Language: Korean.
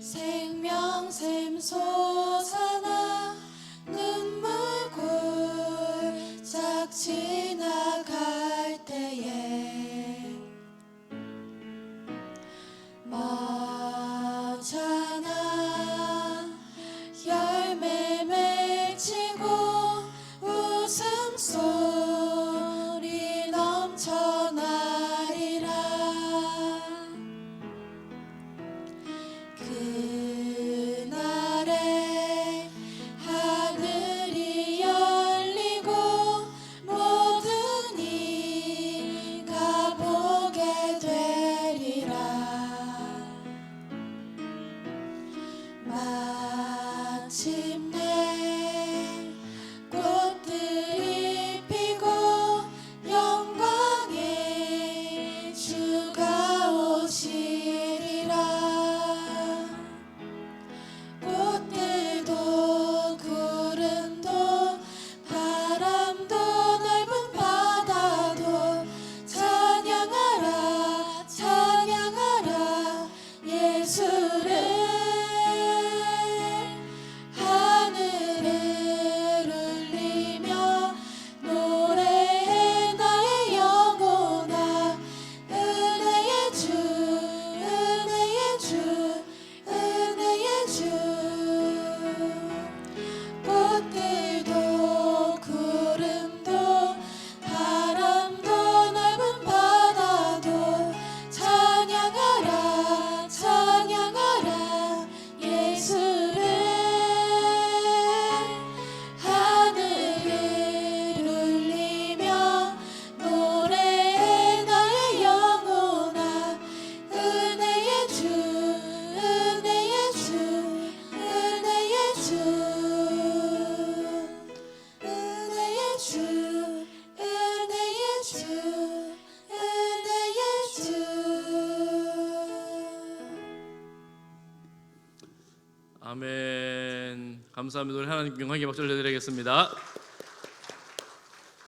생명샘 솟아나 눈물골 짝 지나갈 때에 마침내 그 아멘. 감사합니다. 우리 하나님 영광의 박수를 내드리겠습니다.